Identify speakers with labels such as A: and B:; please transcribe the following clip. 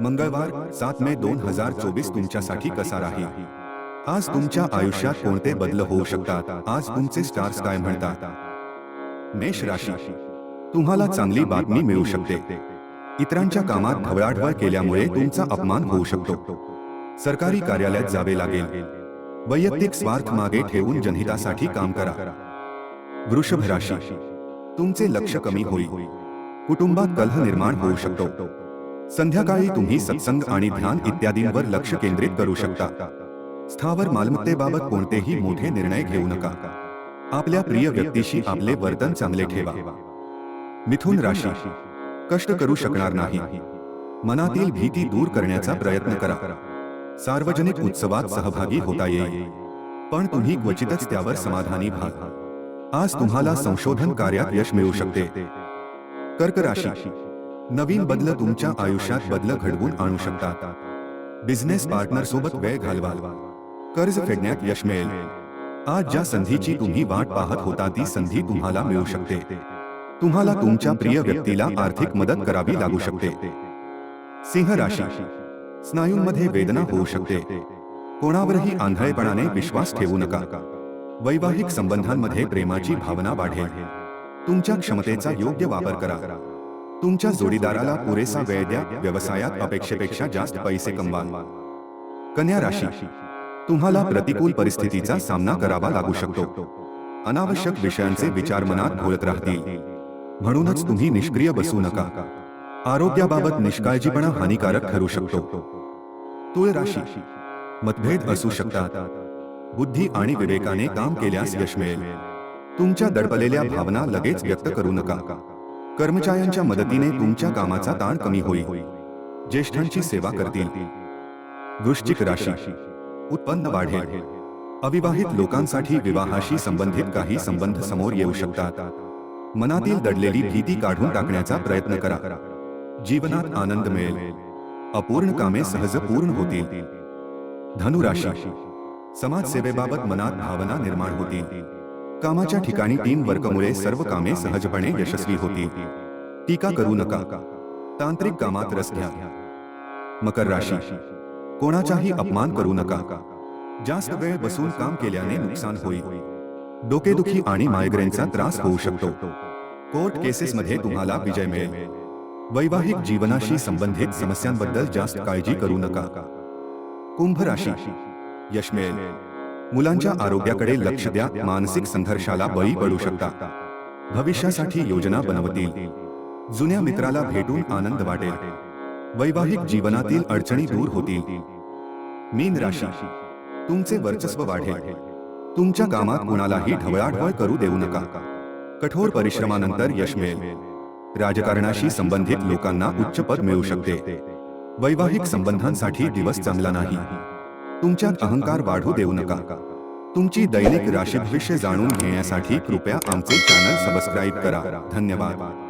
A: मंगळवार सात मे दोन हजार चोवीस तुमच्यासाठी कसा राहील आज तुमच्या आयुष्यात कोणते बदल होऊ शकतात? आज तुमचे स्टार्स काय म्हणतात? मेष राशी. तुम्हाला चांगली बातमी मिळू शकते. इतरांच्या कामात ढवळाढवळ केल्यामुळे तुमचा अपमान होऊ शकतो. सरकारी कार्यालयात जावे लागेल. वैयक्तिक स्वार्थ मागे ठेवून जनहितासाठी काम करा. वृषभ राशी. तुमचे लक्ष कमी होईल. कुटुंबात कलह निर्माण होऊ शकतो. संध्याकाळी तुम्ही सत्संग आणि ध्यान इत्यादींवर लक्ष केंद्रित करू शकता. स्थावर मालमत्तेबाबत कोणतेही मोठे निर्णय घेऊ नका. आपल्या प्रिय व्यक्तीशी आपले वर्तन चांगले ठेवा. मिथुन राशी. कष्ट करू शकणार नाही. मनातील भीती दूर करण्याचा प्रयत्न करा. सार्वजनिक उत्सवात सहभागी होता येईल. पण तुम्ही क्वचितच त्यावर समाधानी व्हाल. आज तुम्हाला संशोधन कार्यात यश मिळू शकते. कर्क राशी. नवीन बदल तुमच्या आयुष्यात बदल घडवून आणू शकतात बिझनेस पार्टनर सोबत वेळ घालवाल. कर्ज फेडण्यात यश मिळेल. आज ज्या संधीची तुम्ही वाट पाहत होता ती संधी तुम्हाला मिळू शकते. तुम्हाला तुमच्या प्रिय व्यक्तीला आर्थिक मदत करावी लागू शकते. सिंह राशी. स्नायूंमध्ये वेदना होऊ शकते. कोणावरही आंधळेपणाने विश्वास ठेवू नका. वैवाहिक संबंधांमध्ये प्रेमाची भावना वाढेल. तुमच्या क्षमतेचा योग्य वापर करा तुमच्या जोडीदाराला पुरेसा वेळ द्या व्यवसायात अपेक्षेपेक्षा जास्त पैसे कमवाल. कन्या राशी. तुम्हाला प्रतिकूल परिस्थितीचा सामना करावा लागू शकतो. अनावश्यक विषयांचे विचार मनात घोळत राहतील. म्हणूनच तुम्ही निष्क्रिय बसू नका. आरोग्याबाबत निष्काळजीपणा हानिकारक ठरू शकतो. तुळ राशी. मतभेद असू शकतात. बुद्धी आणि विवेकाने काम केल्यास यश मिळेल. तुमच्या दडपलेल्या भावना लगेच व्यक्त करू नका. कर्मचाऱ्यांच्या मदतीने तुमच्या कामाचा ताण कमी होईल. ज्येष्ठांची सेवा करतील. वृश्चिक राशी. उत्पन्न वाढेल. अविवाहित लोकांसाठी विवाहाशी संबंधित काही संबंध समोर येऊ शकतात. मनातील दडलेली भीती काढून टाकण्याचा प्रयत्न करा. जीवनात आनंद मिळेल. अपूर्ण कामे सहज पूर्ण होतील. धनुराशी. समाजसेवेबाबत मनात भावना निर्माण होतील. कामाच्या ठिकाणी टीम वर्कमुळे सर्व कामे सहजपणे यशस्वी होतील टीका करू नका. तांत्रिक कामात रस घ्या. मकर राशी. कोणाचाही अपमान करू नका. जास्त वेळ बसून काम केल्याने नुकसान होईल. डोकेदुखी आणि मायग्रेनचा त्रास होऊ शकतो. कोर्ट केसेसमध्ये तुम्हाला विजय मिळेल. वैवाहिक जीवनाशी संबंधित समस्यांबद्दल जास्त काळजी करू नका. कुंभ राशी. यश मिळेल. मुलांच्या आरोग्याकडे लक्ष द्या मानसिक संघर्षाला बळी पडू शकता. भविष्यासाठी योजना बनवतील. जुन्या मित्राला भेटून आनंद वाटेल. वैवाहिक जीवनातील अडचणी दूर होतील. मीन राशी. तुमचे वर्चस्व वाढेल. तुमच्या कामात कुणालाही ढवळाढवळ करू देऊ नका. कठोर परिश्रमानंतर यश मिळेल. राजकारणाशी संबंधित लोकांना उच्च पद मिळू शकते. वैवाहिक संबंधांसाठी दिवस चांगला नाही. तुमच्यात अहंकार वाढू देऊ नका. तुमची दैनिक राशी भविष्य जाणून घेण्यासाठी कृपया आमचे चॅनल सबस्क्राईब करा. धन्यवाद.